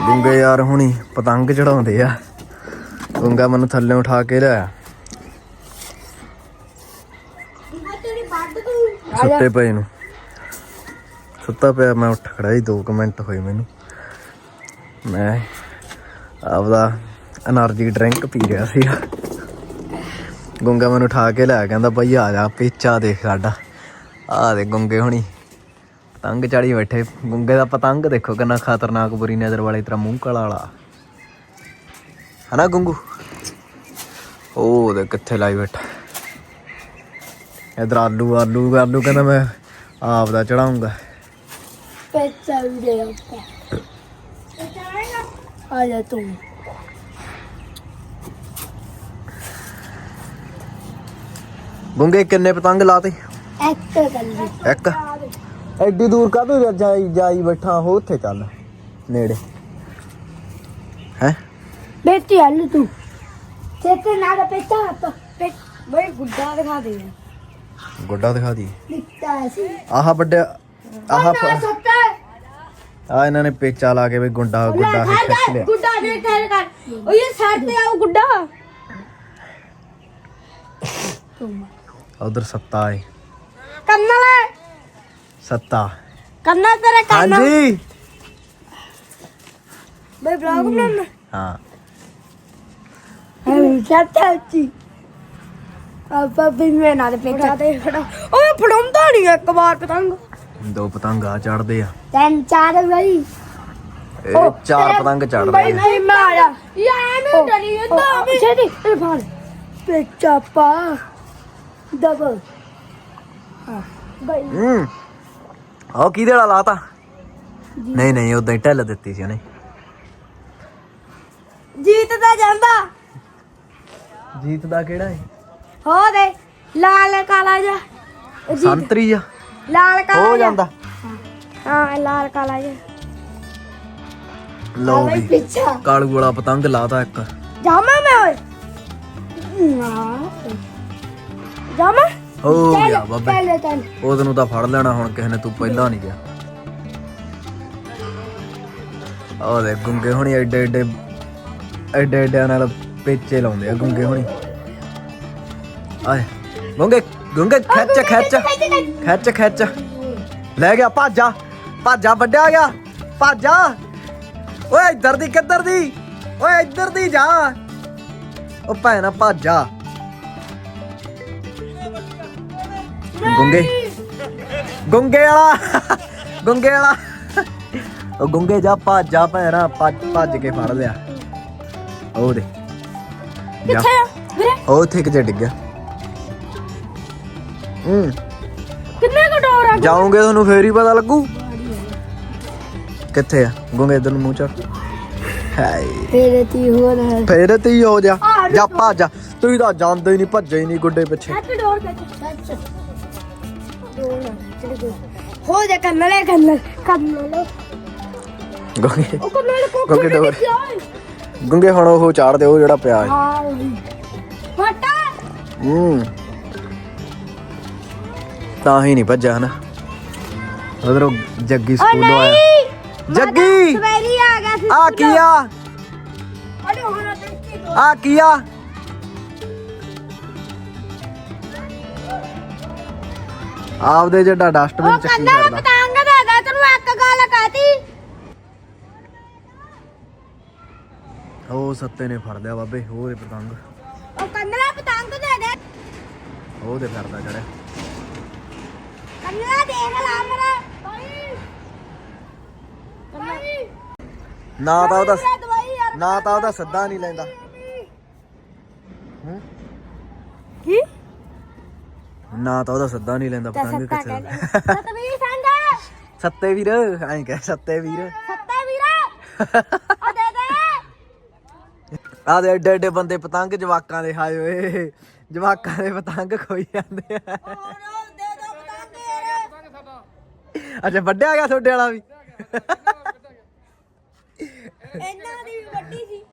ਗੁੰਗੇ ਯਾਰ ਹੁਣੀ ਪਤੰਗ ਚੜਾਉਂਦੇ ਆ। ਗੁੰਗਾ ਮੈਨੂੰ ਥੱਲੇ ਉਠਾ ਕੇ ਲਿਆ ਸੁੱਤੇ ਪਏ ਨੂੰ। ਸੁੱਤਾ ਪਿਆ ਮੈਂ ਉੱਠ ਖੜਾ ਹੀ 2 ਮਿੰਟ ਹੋਏ ਮੈਨੂੰ। ਮੈਂ ਆਪਦਾ એનર્ਜੀ ਡਰਿੰਕ ਪੀ ਰਿਹਾ ਸੀ ਗੁੰਗਾ ਮੈਨੂੰ ਉਠਾ ਕੇ ਲਿਆ ਕਹਿੰਦਾ ਭਾਈ ਆ ਜਾ ਪੇਚਾ ਦੇਖ ਸਾਡਾ। ਆ ਦੇ ਗੁੰਗੇ ਹੁਣੀ। ਪਤੰਗ ਚੜੀ ਬੈਠੇ। ਗੁੰਗੇ ਦਾ ਪਤੰਗ ਦੇਖੋ ਕਿੰਨਾ ਖਤਰਨਾਕ ਬੁਰੀ ਨਜ਼ਰ ਵਾਲੇ ਤਰ੍ਹਾਂ ਮੂੰਹ ਕਾਲਾ ਵਾਲਾ। ਹਨਾ ਗੁੰਗੂ? ਉਹ ਦੇ ਕਿੱਥੇ ਲਾਈ ਬੈਠਾ। ਇਧਰ ਆਲੂ ਆਲੂ ਆਲੂ ਕਹਿੰਦਾ ਮੈਂ ਆਪ ਦਾ ਚੜਾਉਂਗਾ। ਪੈਸਾ ਵੀ ਦੇ ਆਪਾਂ ਆ ਜਾ ਤੂੰ। ਗੁੰਗੇ ਕਿੰਨੇ ਪਤੰਗ ਲਾਤੇ? ਇੱਕ ਇੱਕ? ਐਡੀ ਦੂਰ ਕਾਹਤੋਂ ਜਾਈ ਜਾਈ ਬੈਠਾ? ਹੋ ਉੱਥੇ ਚੱਲ ਨੇੜੇ। ਹੈ? ਬੇਟੀ ਹਲ ਤੂੰ। ਚੇਤੇ ਨਾ ਦਾ ਪੈਸਾ ਆਪਾਂ ਬਈ ਗੁੱਡਾ ਦਿਖਾ ਦੇ। ਗੋਡਾ ਦਿਖਾ ਦੀ ਦਿੱਤਾ ਸੀ। ਆਹ ਵੱਡਿਆ ਆਹ ਨਾ ਪ- ਸੱਤਾ। ਆ ਇਹਨਾਂ ਨੇ ਪੇਚਾ ਲਾ ਕੇ ਵੀ ਗੁੰਡਾ ਗੁੰਡਾ ਹੀ ਖਿੱਚ ਲਿਆ। ਗੁੱਡਾ ਦੇ ਕਰ ਕਰ। ਉਹ ਇਹ ਸਾਈਡ ਤੇ ਆਉ ਗੁੱਡਾ। ਉਧਰ ਸੱਤਾ ਏ। ਕੰਨਾ ਲੈ ਸੱਤਾ। ਕੰਨਾ ਤੇਰੇ ਕੰਨਾ। ਹਾਂਜੀ। ਬਈ ਬਲੌਗ ਬਣਾਉਣਾ। ਹਾਂ। ਹਾਂ ਚਾਚਾ ਉੱਚੀ ਆਪਾਂ ਵੀ ਮੈਂ ਨਾਲ ਪੇਚਾ ਤੇ ਖੜਾ ਓਏ ਫੜਾਉਂਦਾ ਨਹੀਂ ਇੱਕ ਵਾਰ ਪਤੰਗ। ਦੋ ਪਤੰਗ ਆ ਚੜਦੇ ਆ। ਤਿੰਨ ਚਾਰ ਬਈ। ਇਹ ਚਾਰ ਪਤੰਗ ਚੜਦੇ ਬਈ ਆ। ਨਹੀਂ ਮਾਰਿਆ ਯਾਰ ਮੈਂ ਡਰੀ ਜਾਂਦਾ ਮੈਂ ਛੇਤੀ ਇਹ ਫੜ ਪੇਚਾ ਪਾ ਡਬਲ ਹਾਂ ਬਈ ਹੂੰ। ਉਹ ਕਿਹਦੇ ਵਾਲਾ ਲਾਤਾ? ਨਹੀਂ ਨਹੀਂ ਉਦਾਂ ਹੀ ਢਿੱਲ ਦਿੱਤੀ ਸੀ ਉਹਨੇ। ਜੀਤਦਾ ਜਾਂਦਾ। ਜੀਤ ਦਾ ਕਿਹੜਾ ਹੈ? ਹੋ ਦੇ ਲਾਲ ਕਾਲਾ ਜਾ ਸੰਤਰੀ ਆ। ਲਾਲ ਕਾਲਾ ਹੋ ਜਿਹਾ। ਜਾਂਦਾ। ਹਾਂ ਇਹ ਲਾਲ ਕਾਲਾ ਜਾ ਲਓ ਵੀ ਪਿੱਛਾ। ਕਾਲੂ ਵਾਲਾ ਪਤੰਗ ਲਾਤਾ ਇੱਕ। ਜਾਮਾ ਮੈਂ ਓਏ। ਨਾ। ਜਾਮਾ ਹੋ ਗਿਆ ਬਾਬੇ। ਚੱਲ ਚੱਲ। ਉਹਦ ਨੂੰ ਤਾਂ ਫੜ ਲੈਣਾ ਹੁਣ ਕਿਸੇ ਨੇ ਤੂੰ ਪਹਿਲਾਂ ਨਹੀਂ ਗਿਆ ਉਹ ਦੇ ਗੁੰਗੇ ਹੁਣੀ ਐਡੇ ਐਡੇ ਐਡੇ ਐਡੇ ਨਾਲ ਪੇਚੇ ਲਾਉਂਦੇ ਆ ਗੁੰਗੇ ਹੁਣੀ। ਆਏ ਗੁੰਗੇ ਗੁੰਗੇ ਖਿੱਚ ਖਿੱਚ। ਖਿੱਚ ਖਿੱਚ। ਲੈ ਗਿਆ ਭਾਜਾ। ਭਾਜਾ ਵੱਡਿਆ ਗਿਆ। ਭਾਜਾ। ਓਏ ਇੱਧਰ ਦੀ ਕਿੱਧਰ ਦੀ? ਓਏ ਇੱਧਰ ਦੀ ਜਾ। ਉਹ ਭੈਣਾ ਭਾਜਾ। ਗੁੰਗੇ। ਗੁੰਗੇ ਵਾਲਾ। ਗੁੰਗੇ ਵਾਲਾ। ਉਹ ਗੁੰਗੇ ਜਾ ਭੱਜ ਜਾ ਭੈਣਾ ਭੱਜ ਭੱਜ ਕੇ ਫੜ ਲਿਆ। ਉਹ ਦੇ ਜਾ। ਕਿੱਥੇ ਆ ਵੀਰੇ? ਉਹ ਉੱਥੇ ਕਿਤੇ ਡਿੱਗਿਆ ਹੂੰ। ਕਿੰਨੇ ਕੁ ਡੋਰ ਆ ਜਾਉਂਗੇ ਤੁਹਾਨੂੰ ਫੇਰ ਹੀ ਪਤਾ ਲੱਗੂ। ਕਿੱਥੇ ਆ? ਗੁੰਗੇ ਇਧਰ ਨੂੰ ਮੂੰਹ ਚੜ ਹਾਏ। ਤੇਰੇ ਤੀ ਹੋ। ਰਿਹਾ ਫੇਰ ਤੇ ਹੀ ਹੋ ਜਾ ਜਾ ਭੱਜ। ਜਾ ਤੁਸੀਂ ਤਾਂ ਜਾਂਦੇ ਹੀ ਨਹੀਂ ਭੱਜੇ ਹੀ ਨਹੀਂ ਗੁੱਡੇ ਪਿੱਛੇ। ਸੱਚ ਡੋਰ ਤੇ ਗੁੰਗੇ ਉਹ ਕੰਨ ਲੈ ਕੋਕ ਗੁੰਗੇ ਡੋਰ ਗੁੰਗੇ ਹੁਣ ਉਹ ਚਾੜ ਦੇ ਉਹ ਜਿਹੜਾ ਪਿਆ ਹੈ ਹਾਂ ਫਟਾ ਹੂੰ ਤਾਂ ਹੀ ਨਹੀਂ ਭੱਜਾ ਹਨਾ ਉਧਰੋਂ ਜੱਗੀ ਸਕੂਲੋਂ ਆਇਆ ਜੱਗੀ ਸਵੇਰੀ ਆ ਗਿਆ ਸੀ ਆ ਕੀ ਆ ਅਰੇ ਹੁਣ ਦੇਖੀ ਆ ਕੀ ਆਪਦੇ ਜਿਹੜਾ ਡਸਟਬਿਨ ਉਹ ਚ ਕੀ ਕੰਨਾ ਕਰਦਾ ਪਤੰਗ ਦੇ ਦੇ ਤੈਨੂੰ ਇੱਕ ਗੱਲ ਕਹਤੀ। ਉਹ ਸੱਤੇ ਨੇ ਫੜ ਲਿਆ ਬਾਬੇ ਉਹਦੇ ਪਤੰਗ। ਉਹ ਕੰਨਾ ਪਤੰਗ ਦੇ ਦੇ। ਉਹਦੇ ਫਿਰਦਾ ਚੜਿਆ ਕੰਨਾ ਦੇਖ ਲਾ ਮੇਰਾ। ਭਾਈ ਨਾ ਤਾਂ ਉਹਦਾ ਦਵਾਈ ਯਾਰ ਨਾ ਤਾਂ ਉਹਦਾ ਸੱਦਾ ਨਹੀਂ ਲੈਂਦਾ। ਹੂੰ? ਕੀ? ਨਾ ਤਾਂ ਉਹਦਾ ਸੱਦਾ ਨਹੀਂ ਲੈਂਦਾ ਪਤੰਗ ਕਿੱਥੇ ਕਹਿੰਦੇ। ਸਤਵੀਰ ਸੰਗਾ। ਸੱਤੇ ਵੀਰ ਐਂ ਕਹਿ ਸੱਤੇ ਵੀਰ। ਸੱਤਾ ਵੀਰਾ। ਉਹ ਦੇ ਦੇ। ਆ ਦੇ ਏਡੇ ਏਡੇ ਬੰਦੇ ਪਤੰਗ ਜਵਾਕਾਂ ਦੇ ਹਾਏ ਓਏ। ਜਵਾਕਾਂ ਦੇ ਪਤੰਗ ਖੋਈ ਜਾਂਦੇ ਆ। ਅੱਛਾ ਵੱਡਿਆ ਗਿਆ ਤੁਹਾਡੇ ਵਾਲਾ ਵੀ? ਇਹਨਾਂ ਦੀ ਵੀ ਵੱਡੀ ਸੀ।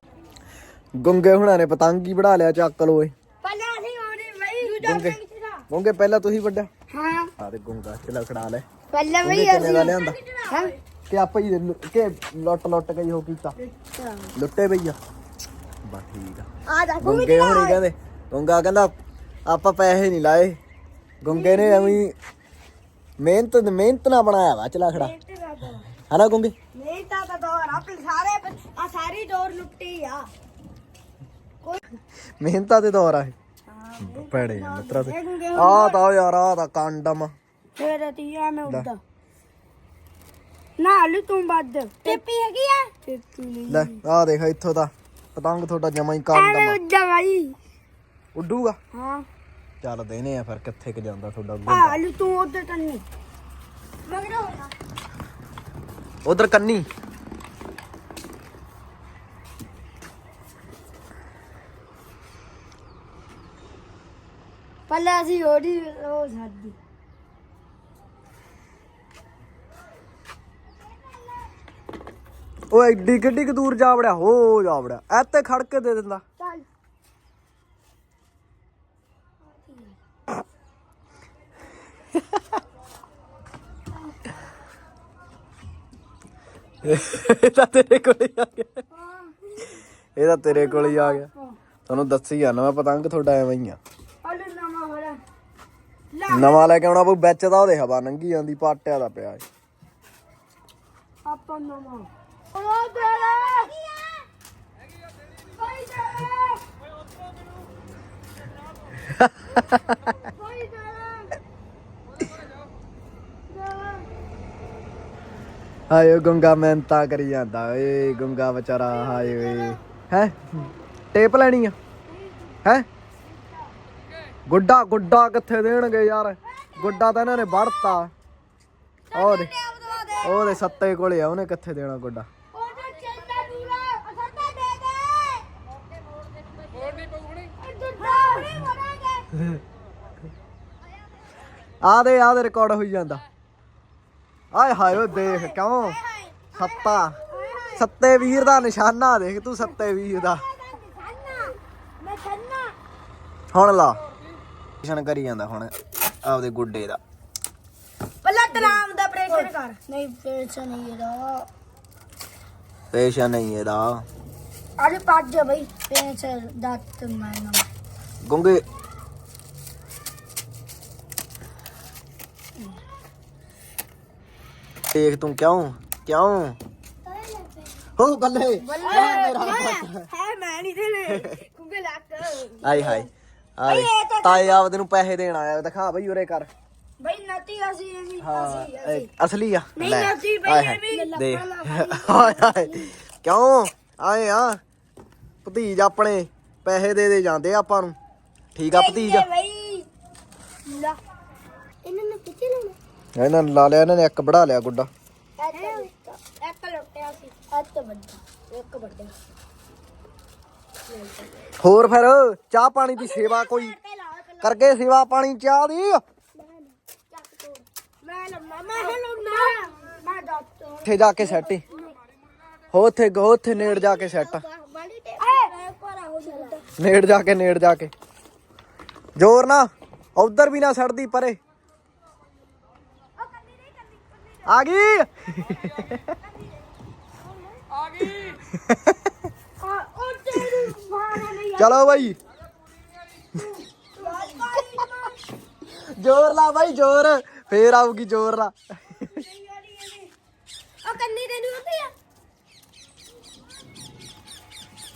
ਗੁੰਗੇ ਹੁਣਾਂ ਨੇ ਪਤੰਗ ਹੀ ਬਣਾ ਲਿਆ ਚੱਕ ਲੋ ਓਏ। ਪਹਿਲਾਂ ਅਸੀਂ ਆਉਣੇ ਬਈ ਦੂਜਾ ਗੁੰਗੇ ਦਾ ਗੁੰਗੇ ਪਹਿਲਾਂ ਤੁਸੀਂ ਵੱਡਾ। ਹਾਂ। ਆ ਤੇ ਗੁੰਗਾ ਚਲਾ ਖੜਾ ਲੈ। ਪਹਿਲਾਂ ਗੁੰਗੇ ਬਈ ਕਿੰਨੇ ਦਾ ਲਿਆਂਦਾ? ਹਾਂ। ਕਿ ਆਪਾਂ ਹੀ ਲੁ- ਕਿ ਲੁੱਟ ਲੁੱਟ ਕੇ ਹੀ ਹੋ ਕੀਤਾ। ਲੁੱਟੇ ਪਈ ਆ। ਬਸ ਠੀਕ ਆ। ਆ ਜਾ ਗੁੰਗੇ ਹੋਣੀ ਕਹਿੰਦੇ ਗੁੰਗਾ ਕਹਿੰਦਾ ਆਪਾਂ ਪੈਸੇ ਨਹੀਂ ਲਾਏ। ਗੁੰਗੇ ਨੇ ਐਵੇਂ ਹੀ ਮਿਹਨਤ ਮਿਹਨਤ ਨਾਲ ਬਣਾਇਆ ਵਾ ਚਲਾਖੜਾ ਹਨਾ ਗੁੰਗੇ? ਨਹੀਂ ਤਾਂ ਤਾਂ ਦੋ ਆਪਣੇ ਸਾਰੇ ਆ ਸਾਰੀ ਡੋਰ ਲੁੱਟੀ ਆ। ਮਿਹਨਤਾਂ ਦੇ ਦੌਰ ਆ ਇਹ। ਭੈੜੇ ਆ ਮਿੱਤਰਾ ਤੇ ਆ ਤਾਂ ਯਾਰ ਆ ਤਾਂ ਕੰਡਮ। ਫੇਰ ਤੀਆ ਮੈਂ ਉੱਡਾ। ਨਾ ਲੂ ਤੂੰ ਵੱਧ। ਟੇਪੀ ਹੈਗੀ ਆ? ਟੇਪੀ ਨਹੀਂ ਲੈ ਆ ਦੇਖ ਇੱਥੋਂ ਦਾ। ਪਤੰਗ ਤੁਹਾਡਾ ਜਮਾ ਹੀ ਐਵੇਂ ਕੰਡਮ ਉੱਡਾ ਭਾਈ ਉੱਡੂਗਾ? ਹਾਂ। ਚੱਲ ਦੇਨੇ ਆ ਫਿਰ ਕਿੱਥੇ ਕ ਜਾਂਦਾ ਤੁਹਾਡਾ ਗੁੰਗਾ ਆ ਲੂ ਤੂੰ ਉੱਧਰ ਟੰਨੀ ਮਗਰ ਹੋਣਾ। ਉਧਰ ਕੰਨੀ। ਪਹਿਲਾਂ ਅਸੀਂ ਉਹਦੀ ਉਹ ਸਾਡੀ। ਉਹ ਐਡੀ ਕਿੱਡੀ ਕੁ ਦੂਰ ਜਾ ਵੜਿਆ ਹੋ ਜਾ ਵੜਿਆ। ਐਤੇ ਖੜ ਕੇ ਦੇ ਦਿੰਦਾ। ਚੱਲ। ਇਹ ਤਾਂ ਤੇਰੇ ਕੋਲ ਹੀ ਆ ਗਿਆ। ਇਹ ਤਾਂ ਤੇਰੇ ਕੋਲ ਹੀ ਆ ਗਿਆ। ਤੁਹਾਨੂੰ ਦੱਸੀ ਨਾ ਮੈਂ ਪਤੰਗ ਤੁਹਾਡਾ ਐਵੇਂ ਹੀ ਆ। ਹੋ ਨਵਾਂ ਲੈ ਕੇ ਆਉਣਾ ਪਊ ਵਿੱਚ ਦਾ ਉਹਦੇ ਹਵਾ ਨੰਗੀ ਜਾਂਦੀ ਪਾਟਿਆ ਦਾ ਪਿਆ। ਆਪਾਂ ਨਵਾਂ। ਉਹ ਤੇਰਾ ਭਾਈ ਤੇਰਾ ਭਾਈ ਤੇਰਾ ਹਾਏ ਗੁੰਗਾ ਮਿਹਨਤਾਂ ਕਰੀ ਜਾਂਦਾ ਏ ਗੁੰਗਾ ਵਿਚਾਰਾ ਹਾਏ ਓਏ। ਹੈ? ਟੇਪ ਲੈਣੀ ਆ। ਹੈ? ਗੁੱਡਾ ਗੁੱਡਾ ਕਿੱਥੇ ਦੇਣਗੇ ਯਾਰ? ਗੁੱਡਾ ਤਾਂ ਇਹਨਾਂ ਨੇ ਵੜਤਾ ਉਹ ਦੇ ਉਹ ਦੇ ਸੱਤੇ ਕੋਲੇ ਆ ਉਹਨੇ ਕਿੱਥੇ ਦੇਣਾ ਗੁੱਡਾ? ਉਹਦਾ ਚੰਦਾ ਦੂਰਾ ਅਸੰਦਾ ਦੇ ਦੇ ਹੋਰ ਨਹੀਂ ਪਗੁਣੀ ਦੁੱਧਾ ਨਹੀਂ ਮਰਾਂਗੇ ਆ ਦੇ ਆ ਦੇ ਰਿਕਾਰਡ ਹੋਈ ਜਾਂਦਾ। ਆਏ ਹਾਏ ਓ ਦੇਖ ਕਿਉਂ? ਸੱਤਾ। ਸੱਤੇ ਵੀਰ ਦਾ ਨਿਸ਼ਾਨਾ ਦੇਖ ਤੂੰ ਸੱਤੇ ਵੀਰ ਦਾ। ਹੁਣ ਲਾ। ਮਿਸ਼ਨ ਕਰੀ ਜਾਂਦਾ ਹੁਣ ਆਪਦੇ ਗੁੱਡੇ ਦਾ। ਪਹਿਲਾਂ ਤਲਾਮ ਦਾ ਪ੍ਰੈਸ਼ਰ ਕਰ। ਨਹੀਂ ਪ੍ਰੈਸ਼ਰ ਨਹੀਂ ਇਹਦਾ। ਪੇਸ਼ਾ ਨਹੀਂ ਇਹਦਾ। ਅਰੇ ਪੱਜ ਬਈ ਪ੍ਰੈਸ਼ਰ ਦੱਤ ਮਾਰਨਾ ਗੁੰਗੇ। ਦੇਖ ਤੂੰ ਕਿਉਂ ਕਿਉਂ? ਹੋ ਬੱਲੇ। ਹੈ ਮੈਂ ਨਹੀਂ ਦੇਣੇ। ਕੁੰਗੇ ਲੱਕ ਹਾਈ ਆਈ ਤਾਏ ਆਪਦੇ ਨੂੰ ਪੈਸੇ ਦੇਣ ਆਇਆ ਦਿਖਾ ਬਈ ਉਰੇ ਕਰ। ਬਈ ਨਤੀ ਅਸੀਂ ਅਸੀਂ ਹਾਂ ਅਸੀਂ ਇਹ ਅਸਲੀ ਆ। ਨਹੀਂ ਲੈ, ਨਤੀ ਬਈ ਆਏ ਇਹ ਹਾਏ, ਵੀ ਦੇ ਹਾਏ ਹਾਏ। ਕਿਉਂ? ਆਏ ਆ। ਭਤੀਜ ਆਪਣੇ ਪੈਸੇ ਦੇ ਦੇ ਜਾਂਦੇ ਆ ਆਪਾਂ ਨੂੰ। ਠੀਕ ਆ ਭਤੀਜ। ਬਈ ਲਾ। ਇਹਨਾਂ ਨੇ ਕਿੱਥੇ ਲੈਣਾ? ਇਹਨਾਂ ਨੇ ਲਾ ਲਿਆ ਇਹਨਾਂ ਨੇ ਇੱਕ ਬੜਾ ਲਿਆ ਗੁੱਡਾ। ਇੱਕ ਲੁੱਟਿਆ ਸੀ। ਅੱਤ ਵੱਡਾ ਇੱਕ ਵੱਡਾ। ਹੋਰ ਫਿਰ ਚਾਹ ਪਾਣੀ ਦੀ ਸੇਵਾ ਕੋਈ ਕਰਗੇ ਸੇਵਾ ਪਾਣੀ ਚਾਹ ਦੀ? ਮੈਂ ਲੰਮਾ ਮੈਂ ਲੰਮਾ ਮੈਂ ਡਾਕਟਰ ਉੱਥੇ ਜਾ ਕੇ ਸੈੱਟ ਹੋ ਉੱਥੇ ਹੋ ਉੱਥੇ ਨੇੜ ਜਾ ਕੇ ਸੈੱਟ ਨੇੜ ਜਾ ਕੇ ਨੇੜ ਜਾ ਕੇ। ਜ਼ੋਰ ਨਾ ਉਧਰ ਵੀ ਨਾ ਸੜਦੀ ਪਰੇ। ਆ ਗਈ। ਆ ਨਹੀਂ ਚਲੋ ਬਾਈ। ਜ਼ੋਰ ਲਾ ਬਾਈ ਜ਼ੋਰ। ਫੇਰ ਆਊਗੀ ਜ਼ੋਰ ਲਾ। ਉਹ ਕੰਨੀ ਤੈਨੂੰ ਹੁੰਦੀ ਆ।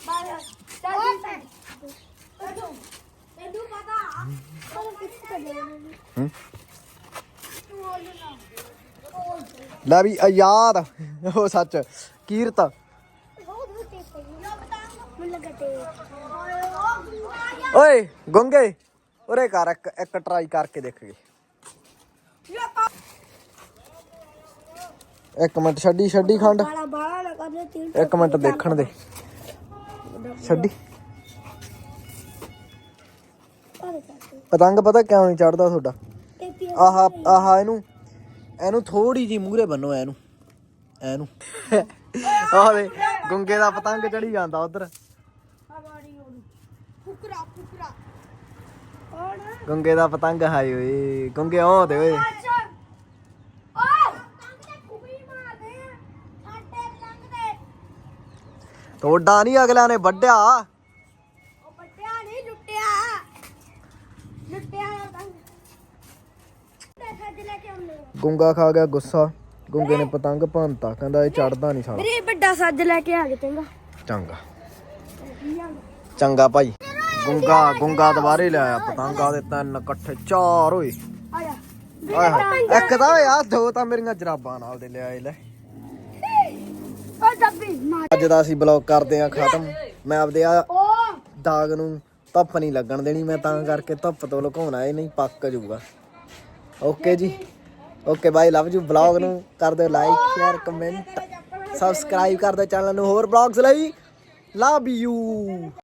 ਬਾਹਰ ਚੱਲ ਤੈਨੂੰ ਤੈਨੂੰ ਪਤਾ। ਉਹ ਕਿੱਥੇ ਚੱਲੇ ਹੂੰ? ਲੈ ਵੀ ਆਜ਼ਾਦ ਉਹ ਸੱਚ ਕੀਰਤ। ਓਏ, ਗੁੰਗੇ, ਉਰੇ ਕਰ ਇੱਕ ਇੱਕ ਟਰਾਈ ਕਰਕੇ ਦੇਖੀਏ ਇੱਕ ਮਿੰਟ, ਛੱਡੀ ਛੱਡੀ ਖੰਡ। ਬਾਲਾ ਬਾਲਾ ਨਾ ਕਰਦੇ ਤੀਰ ਇੱਕ ਮਿੰਟ ਦੇਖਣ ਦੇ। ਛੱਡੀ। ਪਤੰਗ ਪਤਾ ਕਿਉਂ ਨਹੀਂ ਚੜਦਾ ਤੁਹਾਡਾ? ਆਹਾ ਆਹਾ, ਇਹਨੂੰ ਇਹਨੂੰ ਥੋੜੀ ਜੀ ਮੂਹਰੇ ਬੰਨੋ, ਇਹਨੂੰ। ਇਹਨੂੰ। ਆਹ ਵੇ, ਗੁੰਗੇ ਦਾ ਪਤੰਗ ਚੜੀ ਜਾਂਦਾ ਉਧਰ। ਫੁਕਰਾ ਫੁਕਰਾ। ਕੌਣ ਗੁੰਗੇ ਦਾ ਪਤੰਗ ਹਾਏ ਓਏ ਗੁੰਗੇ ਉਹ ਓਏ। ਓਏ ਤੇ ਆ ਤੁਹਾਡਾ ਨਹੀਂ ਅਗਲਿਆਂ ਨੇ ਵੱਢਿਆ। ਉਹ ਪੱਟਿਆ ਨਹੀਂ ਲੁੱਟਿਆ। ਲੁੱਟਿਆ ਗੁੰਗਾ ਖਾ ਗਿਆ ਗੁੱਸਾ। ਗੁੰਗੇ ਨੇ ਪਤੰਗ ਭੰਨਤਾ ਕਹਿੰਦਾ ਇਹ ਚੜਦਾ ਨਹੀਂ ਸਾਲਾ। ਵੀਰੇ ਵੱਡਾ ਸੱਜ ਲੈ ਕੇ ਆ ਗਏ ਚੰਗਾ। ਚੰਗਾ। ਚੰਗਾ ਭਾਈ। ਗੁੰਗਾ ਗੁੰਗਾ ਦੁਬਾਰੇ ਲਿਆਇਆ ਪਤੰਗਾ ਦੇ ਤਿੰਨ ਇਕੱਠੇ ਚਾਰ ਹੋਏ ਆਏ ਹਾਏ ਇੱਕ ਤਾਂ ਯਾਰ ਦੋ ਤਾਂ ਮੇਰੀਆਂ ਜਰਾਬਾਂ ਨਾਲ ਦੇ ਲਿਆਏ ਲੈ। ਅੱਜ ਦਾ ਅਸੀਂ ਬਲੌਗ ਕਰਦੇ ਆ ਖਤਮ। ਮੈਂ ਆਪਦੇ ਆ ਦਾਗ ਨੂੰ ਧੁੱਪ ਨਹੀਂ ਲੱਗਣ ਦੇਣੀ ਮੈਂ ਤਾਂ ਕਰਕੇ ਧੁੱਪ ਤੋਂ ਲੁਕਾਉਣਾ ਇਹ ਨਹੀਂ ਪੱਕ ਜਾਊਗਾ। ਓਕੇ ਜੀ। Okay bye love you. Blog ਨੂੰ ਕਰ ਦਿਓ ਲਾਈਕ ਸ਼ੇਅਰ ਕਮੈਂਟ ਸਬਸਕ੍ਰਾਈਬ ਕਰ ਦਿਓ ਚੈਨਲ ਨੂੰ। ਹੋਰ ਬਲੌਗਸ ਲਈ ਲਵ ਯੂ